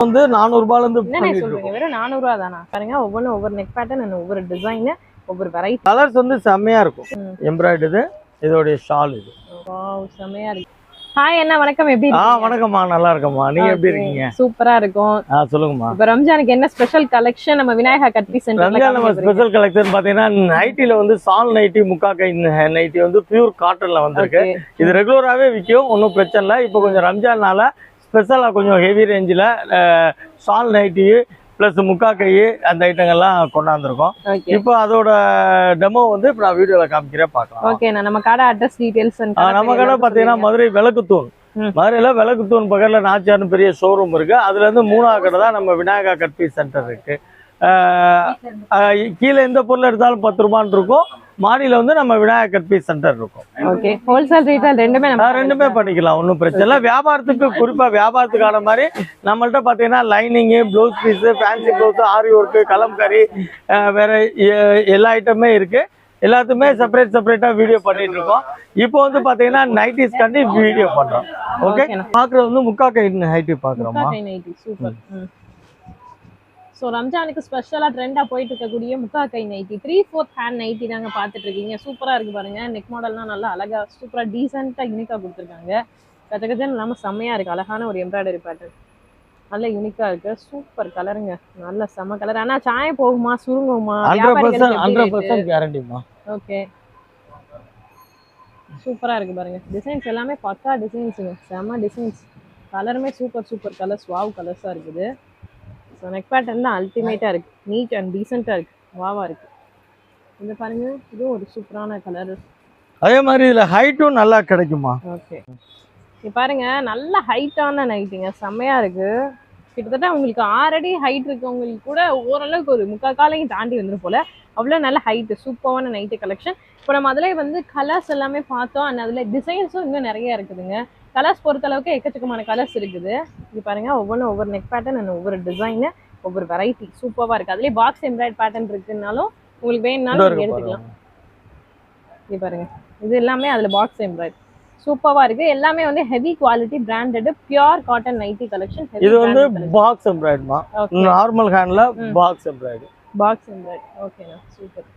வந்து நானூறு ரூபாயில இருந்து என்னண்ணே பண்ணிட்டு சொல்றீங்க? இருக்கோம். வெறும் நானூறு ரூபா தானா பாருங்க ஒவ்வொன்றும் ஒவ்வொரு நெக் பேட்டர்ன் ஒவ்வொரு டிசைன் ஒவ்வொரு வெரைட்டி கலர்ஸ் வந்து செம்மையா இருக்கும். ம். எம்ப்ராய்டரி இதோடைய ஷால் இது. செமையா இருக்கு. ஹாய் அண்ணா வணக்கம். எப்படி ஆ வணக்கம்மா. நல்லா இருக்கம்மா. நீங்க எப்படி இருக்கீங்க? சூப்பரா இருக்கும். ஆ சொல்லுங்கம்மா. இப்ப ரம்ஜானுக்கு என்ன ஸ்பெஷல் கலெக்ஷன் நம்ம விநாயகா கட்பி ரம்ஜான் நம்ம ஸ்பெஷல் கலெக்ஷன் பாத்தீங்கன்னா நைட்டில வந்து சால் நைட்டி முக்கா கை நைட்டி வந்து பியூர் காட்டன்ல வந்திருக்கு. இது ரெகுலராகவே விற்கும். ஒன்றும் பிரச்சனை இல்லை. இப்போ கொஞ்சம் ரம்ஜான்னால ஸ்பெஷலாக கொஞ்சம் ஹெவி ரேஞ்சில் சால் நைட்டி ப்ளஸ் முக்கா கை அந்த ஐட்டங்கள்லாம் கொண்டாந்துருக்கோம். இப்போ அதோட டெமோ வந்து இப்போ நான் வீடியோவில் காமிக்கிறேன் பார்க்கலாம். ஓகே நம்ம கடை அட்ரஸ் டீடைல்ஸ் நம்ம கடை பார்த்தீங்கன்னா மதுரை விளக்குத்தூண். ம். மதுரையில் விளக்குத்தூண் பக்கத்தில் நாச்சியார்னு பெரிய ஷோரூம் இருக்கு. அதுல இருந்து மூணாவது கடை தான் நம்ம விநாயகா கட்பி சென்டர் இருக்கு. கீழே எந்த பொருள் எடுத்தாலும் பத்து ரூபான்னு இருக்கும். மாடியில வந்து நம்ம விநாயகா கட்பி சென்டர் இருக்கும். ஓகே ஹோல்சேல் ரீட்டைல் ரெண்டுமே பண்ணிக்கலாம். ஒன்றும் பிரச்சனை இல்லை. வியாபாரத்துக்கு குறிப்பா வியாபாரத்துக்கான மாதிரி நம்மள்ட்ட பார்த்தீங்கன்னா lining blouse piece fancy blouse aari work Kalamkari வேற எல்லா ஐட்டமே இருக்கு. எல்லாத்துமே செப்பரேட் செப்பரேட்டா வீடியோ பண்ணிட்டு இருக்கோம். இப்போ வந்து பாத்தீங்கன்னா நைட்டிஸ் கண்டி வீடியோ பண்றோம் ஓகே. பாக்குறது வந்து முக்கா கை ஹைட்டி நைட்டி சூப்பர் ஸோ ரம்ஜானுக்கு ஸ்பெஷலாக ட்ரெண்டாக போயிட்டு இருக்கக்கூடிய முக்கா கை nightie three fourth hand nighty தாங்க பார்த்துட்டு இருக்கீங்க சூப்பராக இருக்கு பாருங்க. நெக் மாடல்லாம் நல்லா அழகா சூப்பராக டீசெண்டாக யூனிக்காக கொடுத்துருக்காங்க. கச்ச கச்சன்னு இல்லாமல் செம்மையாக இருக்கு. அழகான ஒரு எம்ப்ராய்டரி பேட்டர்ன் நல்ல யூனிக்காக இருக்கு. சூப்பர் கலருங்க நல்ல செம்ம கலர் ஆனால் சாயம் போகுமா? சுருங்குமா? கேரண்டிமா ஓகே சூப்பரா இருக்கு பாருங்க. டிசைன்ஸ் எல்லாமே பக்கா டிசைன்ஸுங்க செம்ம டிசைன்ஸ் கலருமே சூப்பர் சூப்பர் கலர்ஸ் வாவ் கலர்ஸாக இருக்குது. ஸோ நெக் பேட்டர்ன் தான் அல்டிமேட்டாக இருக்கு. நீட் அண்ட் டீசெண்டாக இருக்கு. வாவா இருக்கு. இது பாருங்க இதுவும் ஒரு சூப்பரான கலர் அதே மாதிரி இதுல ஹைட்டும் நல்லா கிடைக்குமா? ஓகே இது பாருங்க நல்ல ஹைட்டான நைட்டுங்க செம்மையா இருக்கு. கிட்டத்தட்ட உங்களுக்கு ஆறடி ஹைட் இருக்கவங்களுக்கு கூட ஓரளவுக்கு ஒரு முக்கால் காலையும் தாண்டி வந்துடும் போல. அவ்வளோ நல்ல ஹைட்டு சூப்பரான நைட்டு கலெக்ஷன் இப்போ நம்ம அதில் வந்து கலர்ஸ் எல்லாமே பார்த்தோம். அண்ட் அதில் டிசைன்ஸும் இன்னும் நிறைய இருக்குதுங்க. கலர்ஸ் பொறுத்த அளவுக்கு எக்கச்சக்கமான கலர்ஸ் இருக்குது. இது பாருங்க ஒவ்வொன்றும் ஒவ்வொரு நெக் பேட்டர்ன் அண்ட் ஒவ்வொரு டிசைனு ஒவ்வொரு வெரைட்டி சூப்பராக இருக்குது அதுலேயே பாக்ஸ் எம்ப்ராய்ட் பேட்டர்ன் இருக்குனாலும் உங்களுக்கு வேணும்னாலும் இருக்கு நீங்க எடுத்துக்கலாம். இது பாருங்க. இது எல்லாமே அதில் பாக்ஸ் எம்ப்ராய்ட் சூப்பராக இருக்கு. எல்லாமே வந்து heavy quality branded pure cotton nighty collection இது வந்து பாக்ஸ் எம்ப்ராய்டுமா நார்மல் ஹேண்ட்ல. பாக்ஸ் எம்ப்ராய்டு பாக்ஸ் எம்ப்ராய்ட் ஓகேண்ணா சூப்பர்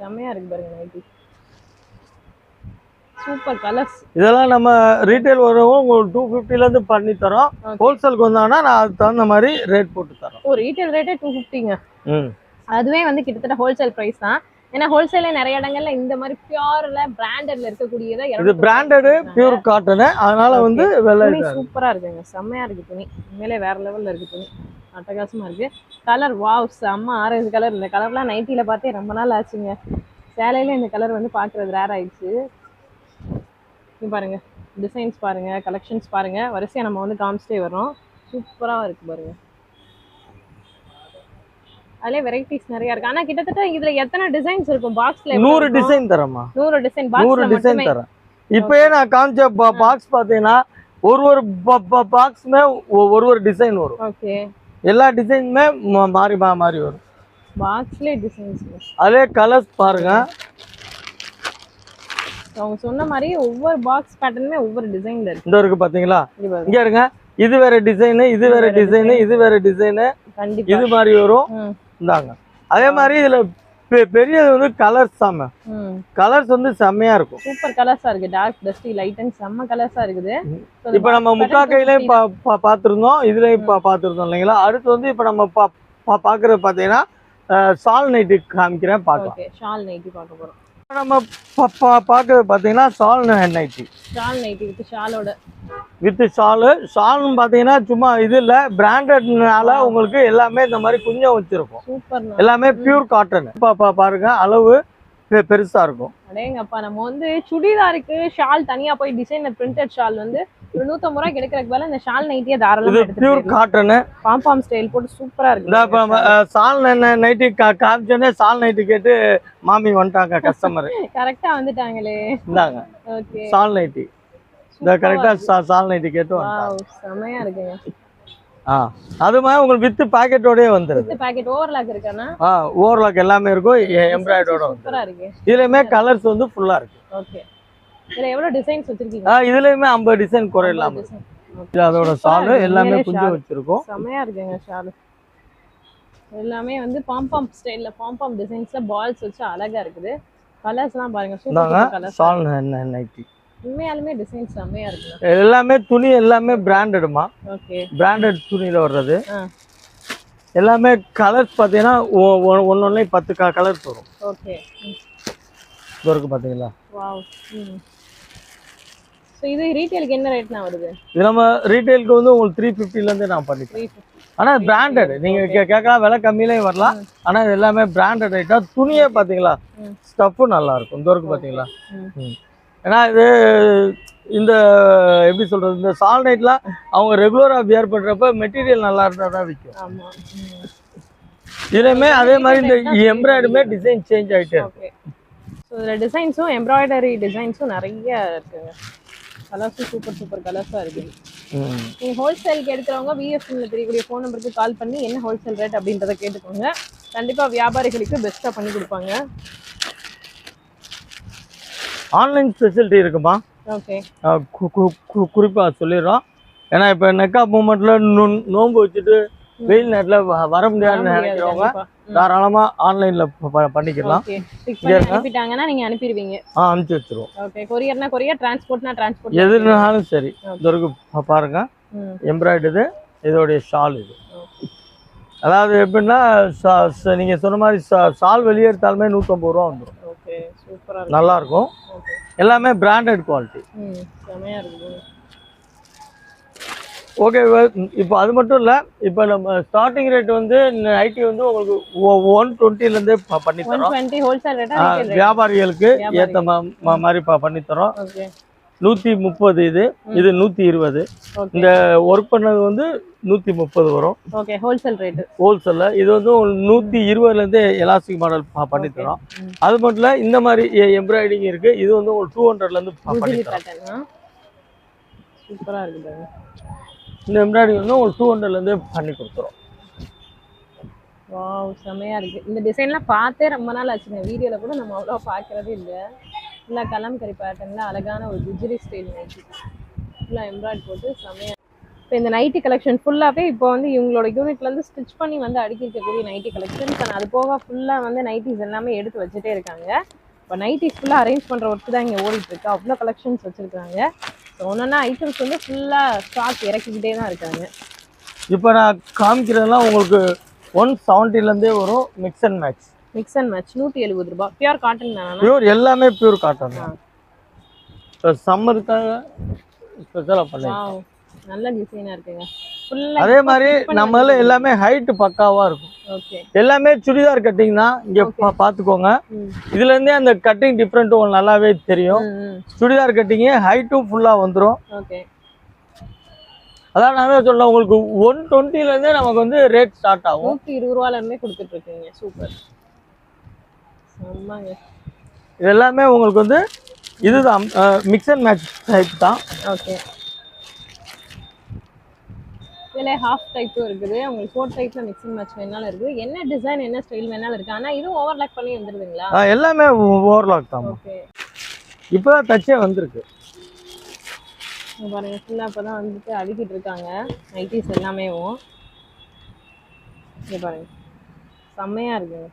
செம்மையா இருக்கு பாருங்க நைட்டி சூப்பர் கலர்ஸ். இதெல்லாம் நம்ம ரீட்டைல் வரவும் உங்களுக்கு டூ ஃபிஃப்டில இருந்து பண்ணி தரோம். ஹோல்சேலுக்கு வந்தாங்கன்னா நான் அதுக்கு தகுந்த மாதிரி ரேட் போட்டு தரோம். ஓ ரீட்டைல் ரேட்டே டூ ஃபிஃப்டிங்க ம். அதுவே வந்து கிட்டத்தட்ட ஹோல்சேல் ப்ரைஸ் தான். ஏன்னா ஹோல்சேல்ல நிறைய இடங்கள்ல இந்த மாதிரி பியூர்ல பிராண்டட்ல இருக்கக்கூடியதை இது பிராண்டடு பியூர் காட்டனு அதனால வந்து வெள்ளை சூப்பரா இருக்குங்க. செம்மையா இருக்கு துணி. உண்மையிலே வேற லெவல்ல இருக்கு துணி. அட்டகாசமா இருக்கு. கலர் வாவ் செம்ம ஆரஞ்சு கலர் இந்த கலர்லாம் நைட்டில பார்த்தே ரொம்ப நாள் ஆச்சுங்க. சேலையில இந்த கலர் வந்து பாக்குறது ரேர் ஆயிடுச்சு. இங்க பாருங்க. டிசைன்ஸ் பாருங்க கலெக்ஷன்ஸ் பாருங்க. வரிசையா நம்ம வந்து காமிச்சிட்டே வரோம் சூப்பரா இருக்கு பாருங்க. அதுலயே வெரைட்டிஸ் நிறைய இருக்கு. ஆனா கிட்டத்தட்ட இதுல எத்தனை டிசைன்ஸ் இருக்கும்? பாக்ஸ்ல நூறு டிசைன் தரமா நூறு டிசைன் பாக்ஸ்ல டிசைன் மட்டுமே. தரேன். இப்பயே நான் காமிச்ச பாக்ஸ் பாத்தீங்கன்னா ஒரு ஒரு பாக்ஸுமே ஒரு ஒரு டிசைன் வரும். ஓகே. எல்லா டிசைனுமே மாறி மாறி வரும். பாக்ஸ்லயே டிசைன்ஸ் அதே கலர்ஸ் பாருங்க. அவங்க சொன்ன மாதிரி ஒவ்வொரு பாக்ஸ் பேட்டர்னுமே ஒவ்வொரு டிசைன்ல இருக்கு. இந்த இருக்கு பாத்தீங்களா? இங்க இருங்க. இது வேற டிசைனு இது வேற டிசைனு இது வேற டிசைனு கண்டிப்பா. இது மாதிரி வரும். இந்தாங்க. அதே மாதிரி இதுல பெரியது வந்து கலர்ஸ் தாம ம். கலர்ஸ் வந்து செம்மையா இருக்கும். சூப்பர் கலர்ஸா இருக்கு. டார்க் டஸ்டி லைட் அண்ட் செம்ம கலர்ஸா இருக்குது. இப்ப நம்ம முக்கா கையிலயும் 250 பா- பா- பார்த்திருந்தோம் இதுலயும் பா- பார்த்திருந்தோம் இல்லைங்களா? அடுத்து வந்து இப்ப நம்ம பாக்குறது பாத்தீங்கன்னா சால் நைட்டு காமிக்கிறேன் பார்க்கலாம். ஷால் நைட்டி பார்க்க போறோம். நம்ம பா- பா- பாக்குறது பாத்தீங்கன்னா shawl nighty. Shawl nighty with ஷாலோட. With shawl. ஷால்னு பாத்தீங்கன்னா சும்மா இது இல்ல. பிராண்டட்னால உங்களுக்கு எல்லாமே இந்த மாதிரி குஞ்சம் வச்சிருக்கும். சூப்பர் எல்லாமே பியூர் காட்டன் பாருங்க அளவு பெருசா இருக்கும். அடேங்கப்பா நம்ம வந்து சுடிதாருக்கு ஷால் தனியா போய் டிசைனர் பிரிண்டட் ஷால் வந்து ஒரு நூத்தம்பது ரூபாய் கிடைக்கிறதுக்கு பதிலா இந்த ஷால் நைட்டியே இது தாராளமா பியூர் காட்டனு பாம்பாம் ஸ்டைல் போட்டு சூப்பரா இந்த இப்ப இருக்கு சால் நைட்டி காமிச்சோன்னே சால் நைட்டி கேட்டு மாமி வந்துட்டாங்க கஸ்டமர் கரெக்டா வந்துட்டாங்களே. இந்தாங்க. ஓகே சால் நைட்டி இந்த கரெக்டா சால் நைட்டி கேட்டு செமையா இருக்குங்க. ஆ அது மாதிரி உங்களுக்கு வித்து பாக்கெட்டோடய வந்துருது. வித் பாக்கெட் ஓவர்லாக் இருக்கானா? ஆ ஓவர்லாக் எல்லாமே இருக்கும் எம்ப்ராய்டரோட வந்து சூப்பரா இருக்கு. இதுலயுமே கலர்ஸ் வந்து ஃபுல்லா இருக்கு. ஓகே இதுல எவ்வளவு டிசைன்ஸ் வச்சிருக்கீங்க? ஆ இதுலயுமே டிசைன் குறை இல்லாம. இது அதோட இருக்கு. எல்லாமே குஞ்சு. வச்சிருக்கோம். செமையா இருக்குங்க ஷாலு எல்லாமே வந்து பாம்பாம் ஸ்டைல்ல பாம்பாம் டிசைன்ஸ்ல பால்ஸ் வச்சு அழகா இருக்குது. கலர்ஸ்லாம் பாருங்க சூப்பர் கலர்ஸ் என்ன நைட்டி உண்மையாலுமே டிசைன் செமையா இருக்குங்க. எல்லாமே துணி எல்லாமே பிராண்டடுமா ஓகே பிராண்டட் துணியில வர்றது. எல்லாமே கலர்ஸ் பார்த்தீங்கன்னா ஒன்னொன்னு பத்து க கலர்ஸ் வரும். ஓகே இது இருக்கு பார்த்தீங்களா வாவ் ஸோ இது ரீட்டெயிலுக்கு என்ன ரேட்னா வருது? இது நம்ம ரீட்டைலுக்கு வந்து உங்களுக்கு த்ரீ ஃபிஃப்டிலேருந்து நான் ஃபிஃப்டி ஆனால் பிராண்டட் நீங்கள் கேட்கலாம் விலை கம்மியிலையும் வரலாம். ஆனால் இது எல்லாமே பிராண்டட் ஐட்டம் துணியே பார்த்தீங்களா. ஸ்டஃப்பும் நல்லா இருக்கும். இந்த இருக்கு பார்த்தீங்களா. ஏன்னா இது இந்த எப்படி சொல்றது இந்த சால் நைட்லாம் அவங்க ரெகுலராக வியர் பண்ணுறப்ப மெட்டீரியல் நல்லா இருந்தால் தான் விற்கும் இதுலையுமே அதே மாதிரி இந்த எம்ப்ராய்டுமே டிசைன் சேஞ்ச் ஆகிட்டே இருக்கும் ஸோ இதில் டிசைன்ஸும் எம்ப்ராய்டரி டிசைன்ஸும் நிறைய இருக்குங்க. கலர்ஸும் சூப்பர் சூப்பர் கலர்ஸாக இருக்குது. நீங்கள் ஹோல்சேலுக்கு எடுக்கிறவங்க விஎஃப்எம்ல தெரியக்கூடிய ஃபோன் நம்பருக்கு கால் பண்ணி என்ன ஹோல்சேல் ரேட் அப்படின்றத கேட்டுக்கோங்க. கண்டிப்பாக வியாபாரிகளுக்கு பெஸ்ட்டாக பண்ணி கொடுப்பாங்க. ஆன்லைன் ஃபெசிலிட்டி இருக்குமா? ஓகே குறிப்பாக சொல்லிடுறோம். ஏன்னா இப்போ நெக்கா மூமெண்ட்டில் நோன்பு வச்சுட்டு வெயில் நேரத்தில் வர முடியாதுன்னு நினைக்கிறவங்க தாராளமாக ஆன்லைனில் பண்ணிக்கலாம். அனுப்பிட்டாங்கன்னா நீங்கள் அனுப்பிடுவீங்க ஆ அனுப்பிச்சி வச்சிருவோம். ஓகே. கொரியர்னா கொரியர் டிரான்ஸ்போர்ட்னா டிரான்ஸ்போர்ட் எதுனாலும் சரி. பா- பாருங்க. ம். எம்ப்ராய்டு இது இதோடைய ஷால் இது. அதாவது எப்படின்னா நீங்க சொன்ன மாதிரி ஷால் வெளியே எடுத்தாலுமே நூற்றம்பது ரூபா வந்துடும் நல்லா இருக்கும் எல்லாமே பிராண்டட் குவாலிட்டி ஓகே இப்போ அது மட்டும் இல்லை இப்போ நம்ம ஸ்டார்டிங் ரேட் வந்து ஐடி வந்து உங்களுக்கு ஒன் டுவெண்ட்டிலேருந்தே பண்ணி தரோம் வியாபாரிகளுக்கு வியாபாரி. ஏற்ற மாதிரி பண்ணி தரோம் நூற்றி முப்பது இது இது நூற்றி இருபது. இந்த ஒர்க் பண்ணது வந்து நூற்றி முப்பது வரும். ஓகே ஹோல்சேல் ரேட்டு ஹோல்சேலில் இது வந்து நூற்றி இருபதுலேருந்து எலாஸ்டிக் மாடல் பண்ணி தரோம் ம். அது மட்டும் இல்லை இந்த மாதிரி எம்ப்ராய்டிங் இருக்கு. இது வந்து ஒரு டூ ஹண்ட்ரட்லேருந்து பண்ணி தரோம் சூப்பராக இருக்குது இந்த எம்ப்ராய்டிங் வந்து ஒரு டூ ஹண்ட்ரட்லேருந்து பண்ணி கொடுத்துரும். வாவ் செமையாக இருக்குது இந்த டிசைன்லாம் பார்த்தே ரொம்ப நாள் ஆச்சுங்க. வீடியோவில் கூட நம்ம அவ்வளோ பார்க்கறதே இல்லை. ஃபுல்லாக கலம்கரி பேட்டர்னில் அழகான ஒரு குஜரி ஸ்டைல் நைட்டி ஃபுல்லாக எம்ப்ராய்ட் போட்டு செமையாக இப்போ இந்த நைட்டி கலெக்ஷன் ஃபுல்லாகவே இப்போ வந்து இவங்களோட யூனிட்லேருந்து ஸ்டிச் பண்ணி வந்து அடுக்கி இருக்கக்கூடிய நைட்டி கலெக்ஷன்ஸ் அது போக ஃபுல்லாக வந்து நைட்டிஸ் எல்லாமே எடுத்து வச்சுட்டே இருக்காங்க. இப்போ நைட்டிஸ் ஃபுல்லாக அரேஞ்ச் பண்ணுற ஒர்க்கு தான் இங்கே ஓடிட்டுருக்கு அவ்வளோ கலெக்ஷன்ஸ் வச்சுருக்காங்க. ஸோ ஒன்றா ஐட்டம்ஸ் வந்து ஃபுல்லாக ஸ்டாக் இறக்கிக்கிட்டே தான் இருக்காங்க. இப்போ நான் காமிக்கிறதெல்லாம் உங்களுக்கு ஒன் செவன்ட்டிலேருந்தே வரும் mix and match mix and match நூற்றி எழுபது ரூபாய். பியூர் காட்டன் தானே? பியூர் எல்லாமே பியூர் காட்டன். தான். இப்போ சம்மருக்காக ஸ்பெஷலாக பண்ணி வாவ் நல்ல டிசைனா இருக்குங்க. அதே மாதிரி நம்மள எல்லாமே ஹைட் பக்காவா இருக்கும். ஓகே எல்லாமே சுடிதார் கட்டிங் தான். இங்க பாத்துக்கோங்க. இதுல இருந்தே அந்த கட்டிங் டிஃப்ரெண்ட் உங்களுக்கு நல்லாவே தெரியும். சுடிதார் கட்டிங்கு ஹைட்டும் ஃபுல்லா வந்துரும். ஓகே அதான் நான் சொல்ல உங்களுக்கு ஒன் டுவெண்ட்டில இருந்தே நமக்கு வந்து ரேட் ஸ்டார்ட் ஆகும். இருபது ரூபால இருந்தே கொடுத்துட்டு இருக்கீங்க சூப்பர் இது எல்லாமே உங்களுக்கு வந்து இதுதான் மிக்ஸ் அண்ட் மேட்ச் டைப் தான். ஓகே இதுல ஹாஃப் டைப்பும் இருக்குது. உங்களுக்கு ஃபோர் டைப்ல அண்ட் மேட்ச் வேணாலும் இருக்குது. என்ன டிசைன் என்ன ஸ்டைல் வேணாலும் இருக்கு. ஆனா இதுவும் ஓவர்லாக் பண்ணி வந்துருதுங்களா? எல்லாமே ஓவர்லாக் தான் ஓகே இப்போதான் தச்சே வந்திருக்கு. பாருங்க ஃபுல்லா இப்பதான் வந்துட்டு அடுக்கிட்டு இருக்காங்க. நைட்டிஸ் எல்லாமேவும். இங்க பாருங்க. செம்மையா இருக்குங்க.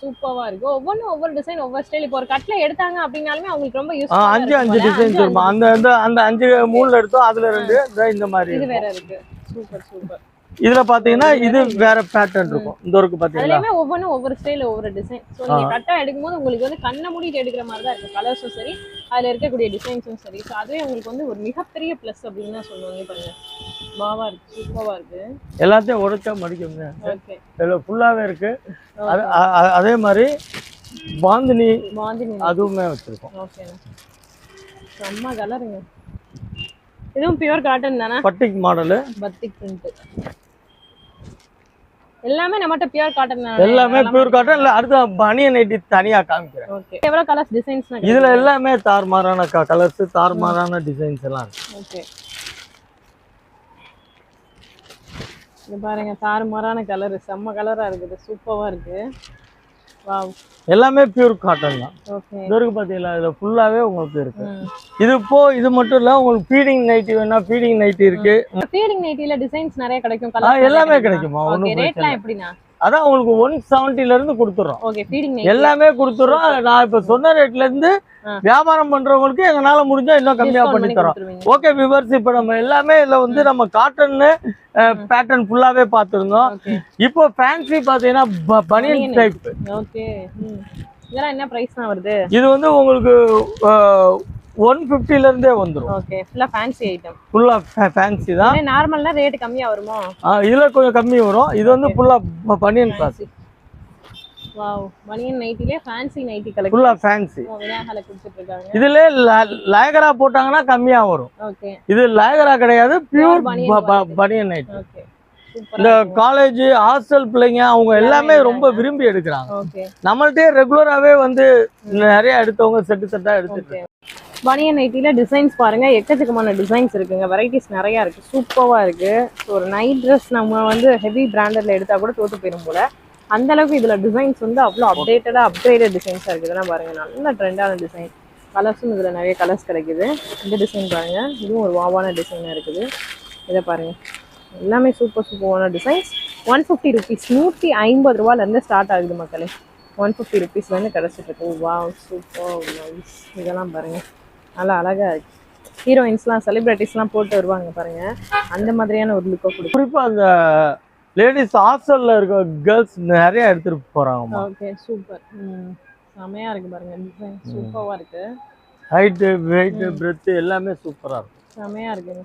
சூப்பராக இருக்கு. ஒவ்வொன்றும் ஒவ்வொரு டிசைன் ஒவ்வொரு ஸ்டைல் இப்போ ஒரு கட்ல எடுத்தாங்க அப்படின்னாலுமே அவங்களுக்கு ரொம்ப யூஸ் அஞ்சு அஞ்சு டிசைன்ஸ் இருக்கும். அந்த அந்த அஞ்சு மூணுல எடுத்தோம். அதுல ரெண்டு இந்த மாதிரி இது இருக்கும். வேற இருக்கு. Super super. இதுல பாத்தீங்கன்னா இது வேற பேட்டர்ன் இருக்கும். இந்த ஒருக்கு அதுலயுமே ஒவ்வொன்றும் ஒவ்வொரு ஸ்டைல் ஒவ்வொரு டிசைன் ஸோ நீங்க கட்டா எடுக்கும்போது உங்களுக்கு வந்து கண்ணை மூடிட்டு எடுக்கிற மாதிரி தான் இருக்கு கலர்ஸும் சரி அதுல இருக்கக்கூடிய டிசைன்ஸும் சரி. ஸோ அதுவே உங்களுக்கு வந்து ஒரு மிகப்பெரிய ப்ளஸ் அப்படின்னு தான் சொல்லுவாங்க. பாருங்க. பாவா இருக்கு சூப்பராக இருக்கு. எல்லாத்தையும் உடைச்சா மடிக்க முடியாது ஓகே இதுல ஃபுல்லாவே இருக்கு. அது மாதிரி பாந்தினி மாந்தினி அதுவுமே வச்சிருக்கோம். ஓகேண்ணா செம்ம கலருங்க இதுவும் பியூர் காட்டன் தானே? பட்டிக் மாடலு பத்திக் பிரிண்ட் எல்லாமே நம்மகிட்ட பியூர் காட்டன் எல்லாமே பியூர் காட்டன் இல்ல அடுத்த பனியன் நைட்டி தனியா காமிக்கிறேன். ஓகே எவ்வளவு கலர்ஸ் டிசைன்ஸ் இதுல எல்லாமே தாறுமாறான கலர்ஸ் தாறுமாறான டிசைன்ஸ் எல்லாம் இருக்கு. ஓகே இது பாருங்க தாறுமாறான கலர் செம்ம கலரா இருக்குது சூப்பரா இருக்கு எல்லாமே பியூர் காட்டன் தான். இது வரைக்கும் பார்த்தீங்களா இதில் ஃபுல்லாகவே உங்களுக்கு இருக்கு. இது இப்போ இது மட்டும் இல்லை உங்களுக்கு ஃபீடிங் நைட்டி வேணா ஃபீடிங் நைட்டி இருக்கு. ஃபீடிங் நைட்டில டிசைன்ஸ் நிறைய கிடைக்கும் எல்லாமே கிடைக்குமா? ஒன்றும் ரேட்லாம் இல்லை. அதான் உங்களுக்கு ஒன் செவன்ட்டில இருந்து நைட் எல்லாமே கொடுத்துட்றோம் நான் இப்போ சொன்ன ரேட்ல இருந்து. வியாபாரம் பண்றவங்களுக்கு எங்களால முடிஞ்சா இன்னும் கம்மியா பண்ணி தரோம் ஓகே விவர்ஸ் இப்போ நம்ம எல்லாமே இதுல வந்து நம்ம காட்டன் பேட்டர்ன் ஃபுல்லாவே பார்த்துருந்தோம். ஓகே இப்போ ஃபேன்சி பாத்தீங்கன்னா பனியன். டைப் ஓகே ம். இதெல்லாம் என்ன பிரைஸ்னா வருது? இது வந்து உங்களுக்கு ஒன் ஃபிஃப்டில இருந்தே வந்துடும் ஓகே ஃபுல்லா ஃபேன்சி ஐட்டம் ஃபுல்லா ஃபேன்சி தான். நார்மல்னா ரேட் கம்மியா வருமோ? இதுல கொஞ்சம் கம்மி வரும். இது வந்து ஃபுல்லா பனியன் கிளாஸ் வாவ் பனியன் நைட்டிலே ஃபேன்சி நைட்டி கலெக்ஷன் ஃபுல்லா ஃபேன்சி விநாயகால கொடுத்துட்டு இருக்காங்க இதுல லயகரா போட்டாங்கன்னா கம்மியா வரும். ஓகே இது லயகரா கிடையாது பியூர். பனியன் நைட் ஓகே இந்த காலேஜ் ஹாஸ்டல் பிள்ளைங்க அவங்க எல்லாமே ரொம்ப விரும்பி எடுக்கிறாங்க. நம்மள்ட்டே ரெகுலராகவே வந்து நிறைய எடுத்தவங்க செட்டு செட்டா எடுத்துட்டு பனியன் நைட்டியில் டிசைன்ஸ் பாருங்கள் எக்கச்சக்கமான டிசைன்ஸ் இருக்குங்க. வெரைட்டிஸ் நிறையா இருக்குது சூப்பராக இருக்குது ஸோ ஒரு நைட் ட்ரெஸ் நம்ம வந்து ஹெவி பிராண்டடில் எடுத்தால் கூட தோற்று போயிடும் போல. அந்த அளவுக்கு டிசைன்ஸ் வந்து அவ்வளோ அப்டேட்டடாக அப்கிரேடட் டிசைன்ஸாக இருக்குதுலாம் பாருங்கள் நல்ல ட்ரெண்டான டிசைன் கலர்ஸும் இதில் நிறைய கலர்ஸ் கிடைக்குது. இந்த டிசைன் பாருங்கள் இதுவும் ஒரு வாவான டிசைனாக இருக்குது. இதை பாருங்கள் எல்லாமே சூப்பர் சூப்பரான டிசைன்ஸ் ஒன் ஃபிஃப்டி ருபீஸ் நூற்றி ஐம்பது ரூபாலேருந்து ஸ்டார்ட் ஆகுது மக்களே. ஒன் ஃபிஃப்டி ருபீஸ்லேருந்து கிடச்சிட்டு இருக்கு. வா சூப்பர் நைஸ் இதெல்லாம் பாருங்கள் நல்லா அழகா இருக்கு ஹீரோயின்ஸ்லாம் செலிபிரிட்டிஸ்லாம் போட்டு வருவாங்க பாருங்க. அந்த மாதிரியான ஒரு லுக்கை கொடுக்கும். குறிப்பா அந்த லேடிஸ் ஹாஸ்டல்ல இருக்க கேர்ள்ஸ் நிறைய எடுத்துட்டு போறாங்கம்மா. ஓகே சூப்பர் ம் செமையா இருக்கு பாருங்க. டிசைன் சூப்பராக இருக்கு. ஹைட்டு வெயிட் பிரெத் எல்லாமே சூப்பரா இருக்கும் செமையா இருக்குங்க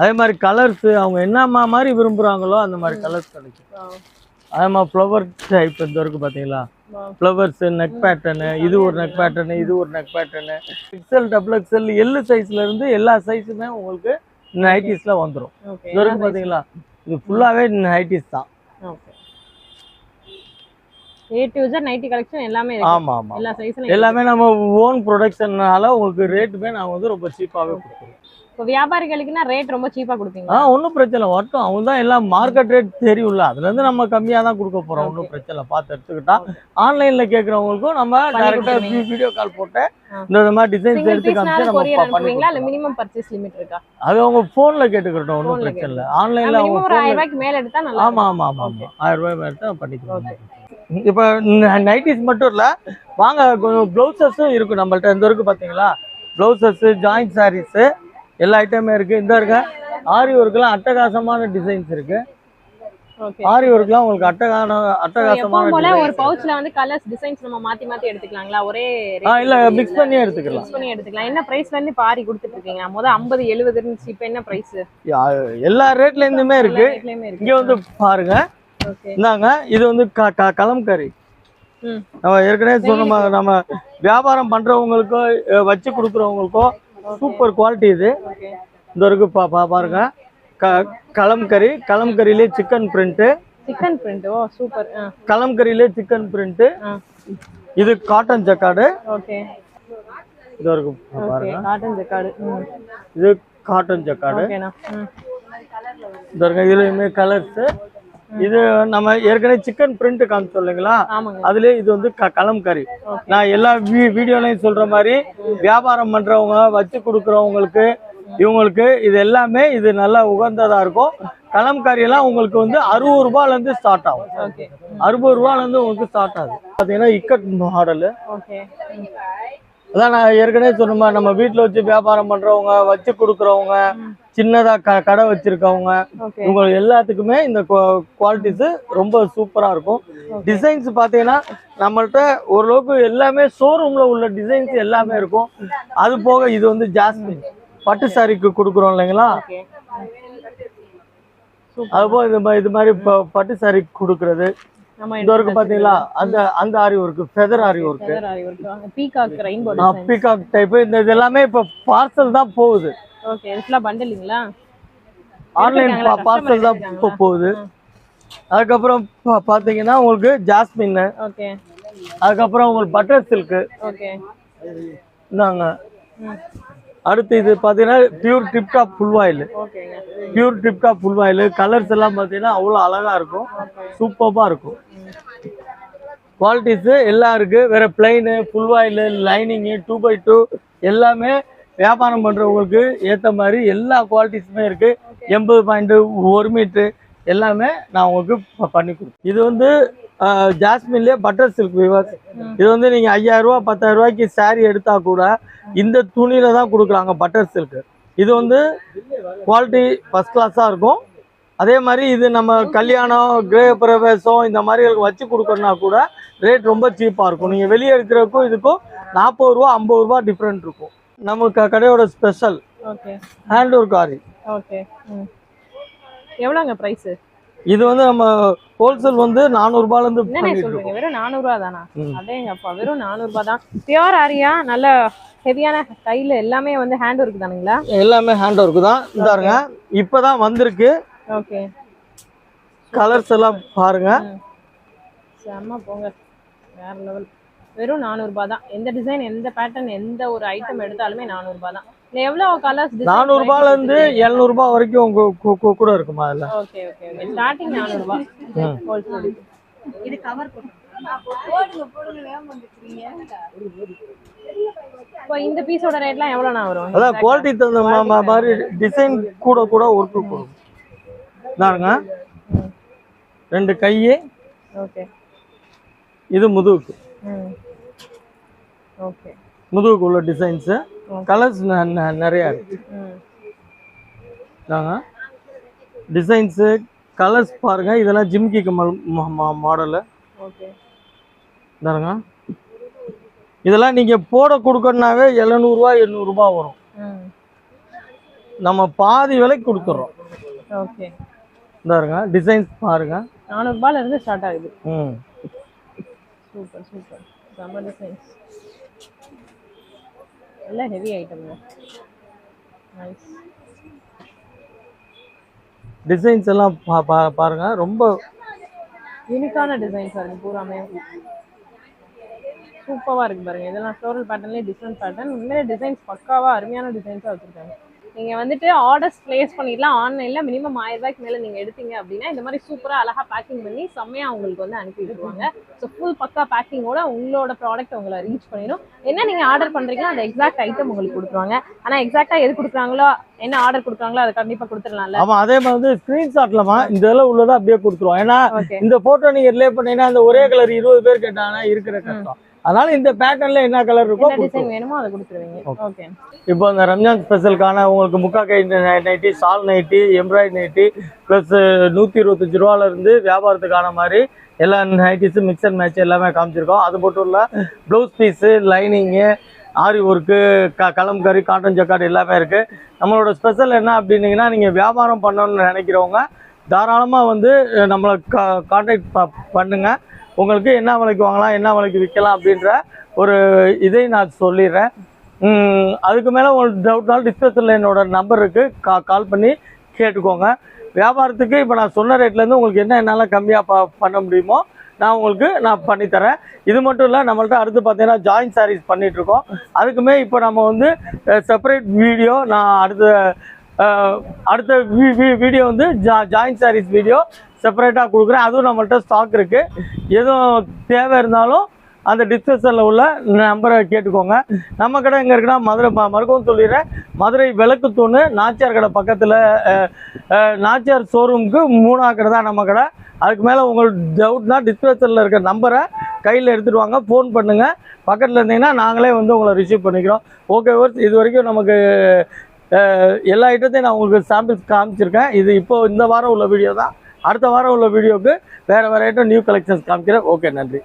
அதே மாதிரி கலர்ஸ் அவங்க என்னம்மா மாதிரி விரும்புறாங்களோ அந்த மாதிரி கலர்ஸ் கிடைக்கும். அதே மாதிரி ஃப்ளவர் டைப் இந்த இருக்கு பாத்தீங்களா? Wow. ஃப்ளவர்ஸ் நெக் பேட்டர்னு இது ஒரு நெக் பேட்டர்னு இது ஒரு neck pattern XL double XL L சைஸ்ல இருந்து எல்லா சைஸுமே உங்களுக்கு நைட்டிஸ்ல வந்துடும் இது வரைக்கும் பாத்தீங்களா? இது ஃபுல்லாவே நைட்டிஸ் தான். எல்லாமே எல்லாமே நம்ம ஓன் ப்ரொடக்ஷன்னால உங்களுக்கு ரேட்டுமே நாங்கள் வந்து ரொம்ப சீப்பாகவே கொடுத்துருவோம். இப்போ வியாபாரிகளுக்குன்னா ரேட் ரொம்ப சீப்பா கொடுப்பீங்க ஆ ஒன்றும் பிரச்சனை ஒட்டும் அவங்க தான் எல்லாம் மார்க்கெட் ரேட் தெரியும்ல. அதுலேருந்து நம்ம கம்மியாக தான் கொடுக்க போகிறோம் ஒன்றும் பிரச்சனை பார்த்து எடுத்துக்கிட்டா ஆன்லைனில் கேட்குறவங்களுக்கும் நம்ம டேரெக்டாக. வீடியோ கால் போட்டு. இந்த மாதிரி டிசைன்ஸ் எடுத்து காமிச்சு நம்ம கொரியர் ப- பண்ணி அனுப்புவீங்களா? இல்ல. மினிமம் பர்ச்சேஸ் லிமிட் இருக்கா? அது அவங்க ஃபோனில் கேட்டுக்கிட்டோம் ஒன்றும் பிரச்சனை இல்லை. ஆன்லைனில் அவங்க ஒரு ஆயிரம் ரூபாய்க்கு மேல எடுத்தா நல்லா ஆமாம் ஆமாம் ஆமாம் ஆமாம் ஆயிரம் ரூபாய் மேலே தான் பண்ணிக்கலாம் இப்போ நைட்டிஸ் மட்டும் இல்லை வாங்க கொஞ்சம் ப்ளவுசஸும் இருக்கும் நம்மள்ட்ட. இந்த இருக்கு பார்த்தீங்களா ப்ளவுசஸ்ஸு ஜாயிண்ட் சாரீஸு எல்லா ஐட்டமே இருக்குது இந்த இருக்க? ஆரி ஒர்க்கெலாம் அட்டகாசமான டிசைன்ஸ் இருக்கு. ஆரி ஒர்க்லாம் உங்களுக்கு அட்டகான அட்டகாசமான போல ஒரு. பவுச்ல வந்து கலர்ஸ் டிசைன்ஸ் நம்ம மாத்தி மாத்தி எடுத்துக்கலாங்களா? ஒரே இல்ல மிக்ஸ் பண்ணி எடுத்துக்கலாம். மிக்ஸ் பண்ணி எடுத்துக்கலாம். என்ன பிரைஸ்ல இருந்து இப்ப ஆரி கொடுத்துட்டு இருக்கீங்க முத 50 70 இருந்துச்சு இப்ப என்ன பிரைஸ் எல்லா ரேட்ல இருந்துமே இருக்கு. இங்க வந்து பாருங்க. இந்தாங்க இது வந்து கலம்கரி நம்ம ஏற்கனவே சொன்ன நம்ம வியாபாரம் பண்றவங்களுக்கோ வச்சு கொடுக்குறவங்களுக்கோ சூப்பர் குவாலிட்டி இது. இந்த இருக்கு பா பா- பாருங்க. க kalamkari கலம்கரியிலே chikan print chikan print oh super ஆ. கலம்கரியிலே சிக்கன் பிரிண்ட்டு இது காட்டன் ஜக்காடு ஓகே இது ஓகே பாருங்க. காட்டன் ஜக்கார்டு ம். இது காட்டன் ஜக்காடு ஓகேண்ணா ம். இந்த இருக்க இதுலயுமே கலர்ஸ் இது நம்ம ஏற்கனவே சிக்கன் பிரிண்ட் காமிச்சோம் இல்லைங்களா? அதுலயே இது வந்து க கலம்கரி Okay. நான் எல்லா வீடியோலையும் சொல்ற மாதிரி வியாபாரம் பண்றவங்க வச்சு கொடுக்குறவங்களுக்கு இவங்களுக்கு இது எல்லாமே இது நல்லா உகந்ததா இருக்கும். கலம்காரி எல்லாம் உங்களுக்கு வந்து அறுபது ரூபாயில இருந்து ஸ்டார்ட் ஆகும் அறுபது ரூபாயில இருந்து உங்களுக்கு ஸ்டார்ட் ஆகுது. பாத்தீங்கன்னா இக்கட் மாடலு அதான் நான் ஏற்கனவே சொன்ன மாதிரி நம்ம வீட்டுல வச்சு வியாபாரம் பண்றவங்க வச்சு கொடுக்குறவங்க சின்னதா க கடை வச்சிருக்கவங்க. இவங்க எல்லாத்துக்குமே இந்த குவாலிட்டிஸ் ரொம்ப சூப்பரா இருக்கும். டிசைன்ஸ் பாத்தீங்கன்னா நம்மள்ட்ட ஓரளவுக்கு எல்லாமே ஷோரூம்ல உள்ள டிசைன்ஸ் எல்லாமே இருக்கும். அது போக இது வந்து ஜாஸ்மின் பட்டு சாரிக்கு கொடுக்குறோம் இல்லைங்களா? ஓகே அது போக இது மாதிரி இது மாதிரி பட்டு சாரி கொடுக்கறது. இந்த ஒர்க்கு பாத்தீங்களா? அந்த அந்த aari work feather aari work peacock type இந்த இது எல்லாமே இப்ப பார்சல் தான் போகுது. ஓகே இதெல்லாம் பண்டலிங்களா ஆன்லைன்? பார்சல் தான் இப்போ போகுது. அதுக்கப்புறம் பா- பாத்தீங்கன்னா உங்களுக்கு ஜாஸ்மின் ஓகே அதுக்கப்புறம் உங்களுக்கு பட்டர் சில்க்கு ஓகே இந்தாங்க. அடுத்து இது பார்த்தீங்கன்னா pure tiptop full oil pure tiptop full oil colours எல்லாம் பார்த்தீங்கன்னா அவ்வளோ அழகா இருக்கும். சூப்பராக இருக்கும். குவாலிட்டிஸு எல்லாம் இருக்குது வேறு plain full oil lining two by two எல்லாமே வியாபாரம் பண்ணுறவங்களுக்கு ஏற்ற மாதிரி எல்லா குவாலிட்டிஸுமே இருக்குது எண்பது பாயிண்ட்டு ஒரு மீட்ரு எல்லாமே நான் உங்களுக்கு பண்ணி கொடுப்பேன் இது வந்து ஜாஸ்மின்லேயே பட்டர் சில்க் விவாஸ் இது வந்து நீங்கள் ஐயாயிரரூவா பத்தாயிரம் ரூபாய்க்கு சாரீ எடுத்தால் கூட இந்த துணியில் தான் கொடுக்குறாங்க பட்டர் சில்க் இது வந்து குவாலிட்டி ஃபஸ்ட் கிளாஸாக இருக்கும். அதே மாதிரி இது நம்ம கல்யாணம் கிரக பிரவேசம் இந்த மாதிரி வச்சு கொடுக்கணும்னா கூட ரேட் ரொம்ப சீப்பாக இருக்கும். நீங்கள் வெளியே எடுக்கிறதுக்கும் இதுக்கும் நாற்பது ரூபா ஐம்பது ரூபா டிஃப்ரெண்ட் இருக்கும். நம்ம க- கடையோட special okay hand work aari okay ம். எவ்வளோங்க ப்ரைஸு இது வந்து நம்ம ஹோல்சேல் வந்து பண்ணிட்டு சொல்றீங்க? இருக்கோம். வெறும் நானூறுரூவா தானா? ம். அதேங்கப்பா வெறும் நானூறுபா தான். பியோர் ஆரியா நல்ல ஹெவியான கையில் எல்லாமே வந்து ஹேண்ட் ஒர்க் தானுங்களா? எல்லாமே ஹேண்ட் ஒர்க் தான் இந்தாருங்க இப்போதான் வந்திருக்கு. ஓகே கலர்ஸ் எல்லாம் பாருங்க. செம்ம போங்க. வேற லெவல் வெறும் நானூறுபா தான். எந்த டிசைன் எந்த பேட்டர்ன் எந்த ஒரு ஐட்டம் எடுத்தாலுமே நானூறுபா தான். இல்லை எவ்வளோ கலர்ஸ் நானூறுபால இருந்து எழுநூறுபா வரைக்கும் கூட இருக்குமா அதுல? ஓகே ஓகே ஸ்டார்டிங் நானூறுபா. ம். ஹோல்சேல் இது கவர் போட்டு. இப்போ இந்த பீஸோட ரேட்லாம் எவ்வளோண்ணா வரும்? அதான் குவாலிட்டி தகுந்த மாதிரி டிசைன் கூட கூட ஒர்க்கு கொடுக்கும் இதாருங்க ரெண்டு கை ஓகே இது முதுகுக்கு. ஓகே. முதுகுக்கு உள்ள டிசைன்ஸு. கலர்ஸ் நிறையா இருக்கு. ம். இதாங்க டிசைன்ஸு கலர்ஸ் பாருங்க. இதெல்லாம் ஜிம்கி கமல் மாடலு ஓகே. இதாருங்க இதெல்லாம் நீங்கள் போட கொடுக்கணுனாவே எழுநூறுவா எண்ணூறுபா வரும். நம்ம பாதி விலைக்கு கொடுத்துட்றோம் ஓகே. இதாருங்க டிசைன்ஸ் பாருங்க. நானூறுபால இருந்து ஸ்டார்ட் ஆகுது. ம். சூப்பர் சூப்பர் செம்ம டிசைன்ஸ் எல்லாம் ஹெவி ஐட்டம்ங்க நைஸ் டிசைன்ஸ் எல்லாம் பா பா- பாருங்க. ரொம்ப யூனிக்கான டிசைன்ஸாக இருக்குது பூராமே. சூப்பராக இருக்குது பாருங்க. இதெல்லாம் ஃப்ளோரல் பேட்டர்ன்லேயே டிஃப்ரெண்ட் பேட்டர்ன் உண்மையிலே டிசைன்ஸ் பக்காவாக அருமையான டிசைன்ஸாக வச்சுருக்காங்க. நீங்கள் வந்துட்டு ஆர்டர்ஸ் ப்ளேஸ் பண்ணிடலாம். ஆன்லைனில் மினிமம் ஆயிரம் ரூபாய்க்கு மேலே நீங்கள் எடுத்தீங்க அப்படின்னா இந்த மாதிரி சூப்பராக அழகாக பேக்கிங் பண்ணி செம்மையாக உங்களுக்கு வந்து அனுப்பி விட்டுருவாங்க. ஸோ ஃபுல் பக்கா பேக்கிங்கோட உங்களோட ப்ராடக்ட் உங்களை ரீச் பண்ணிடும். என்ன நீங்கள் ஆர்டர் பண்ணுறீங்களோ அந்த எக்ஸாக்ட் ஐட்டம் உங்களுக்கு கொடுத்துருவாங்க. ஆனால் எக்ஸாக்டாக எது கொடுக்குறாங்களோ என்ன ஆர்டர் கொடுக்குறாங்களோ அதை கண்டிப்பாக கொடுத்துடலாம்ல? ஆமா அதே மாதிரி வந்து ஸ்கிரீன்ஷாட்லமா இந்த இதெல்லாம் உள்ளதை அப்படியே கொடுத்துருவோம். ஏன்னா இந்த போட்டோ நீங்க ரிலே பண்ணீங்கன்னா அந்த ஒரே கலர் இருபது பேர் கேட்டாங்கன்னா இருக்கிற கஷ்டம். அதனால இந்த பேட்டர்ன்ல என்ன கலர் இருக்கோ டிசைன். வேணுமோ அதை கொடுத்துருவீங்க. ஓகே இப்போ இந்த ரம்ஜான் ஸ்பெஷலுக்கான உங்களுக்கு முக்கா கை நைட்டி சால் நைட்டி எம்ப்ராய்டரி நைட்டி ப்ளஸ் நூற்றி இருபத்தஞ்சு ரூபால இருந்து வியாபாரத்துக்கான மாதிரி எல்லா நைட்டிஸும் மிக்ஸ் அண்ட் மேட்ச் எல்லாமே காமிச்சிருக்கோம். அது மட்டும் இல்லை blouse piece lining aari work க கலம்கரி காட்டன் ஜக்கார்டு எல்லாமே இருக்குது நம்மளோட ஸ்பெஷல் என்ன அப்படின்னீங்கன்னா நீங்கள் வியாபாரம் பண்ணணும்னு நினைக்கிறவங்க தாராளமாக வந்து நம்மளை கா கான்டாக்ட் ப பண்ணுங்கள் உங்களுக்கு என்ன விலைக்கு வாங்கலாம் என்ன விலைக்கு விற்கலாம் அப்படின்ற ஒரு இதை நான் சொல்லிடுறேன். அதுக்கு மேலே உங்களுக்கு டவுட்னாலும் டிஸ்கஷனில் என்னோட நம்பர் இருக்குது கா கால் பண்ணி கேட்டுக்கோங்க. வியாபாரத்துக்கு இப்போ நான் சொன்ன ரேட்லேருந்து உங்களுக்கு என்ன என்னால் கம்மியாக ப பண்ண முடியுமோ நான் உங்களுக்கு நான் பண்ணித்தரேன் இது மட்டும் இல்லை நம்மள்ட்ட அடுத்து பார்த்தீங்கன்னா ஜாயின் சாரீஸ் பண்ணிகிட்ருக்கோம் அதுக்குமே இப்போ நம்ம வந்து செப்பரேட் வீடியோ நான் அடுத்த அடுத்த வீடியோ வந்து ஜா ஜாயின் சாரீஸ் வீடியோ செப்பரேட்டாக கொடுக்குறேன். அதுவும் நம்மள்ட்ட ஸ்டாக் இருக்குது எதுவும் தேவை இருந்தாலும் அந்த டிஸ்கிரிப்ஷனில் உள்ள நம்பரை கேட்டுக்கோங்க. நம்ம கடை எங்கே இருக்குன்னா மதுரை ம- மறுக்கவும் சொல்லிடுறேன். மதுரை விளக்கு தூணு நாச்சியார் கடை பக்கத்தில் நாச்சியார் ஷோரூமுக்கு மூணா கடை தான் நம்ம கடை. அதுக்கு மேலே உங்களுக்கு டவுட்னா டிஸ்கிரிப்ஷனில் இருக்க நம்பரை கையில் எடுத்துகிட்டு வாங்க. ஃபோன் பண்ணுங்கள் பக்கத்தில் இருந்தீங்கன்னா நாங்களே வந்து உங்களை ரிசீவ் பண்ணிக்கிறோம். ஓகே இது வரைக்கும் நமக்கு எல்லா ஐட்டத்தையும் நான் உங்களுக்கு சாம்பிள்ஸ் காமிச்சிருக்கேன். இது இப்போ இந்த வாரம் உள்ள வீடியோ தான். அடுத்த வாரம் உள்ள வீடியோவுக்கு வேறு வேறு ஐட்டம் நியூ கலெக்ஷன்ஸ் காமிக்கிறேன். ஓகே நன்றி.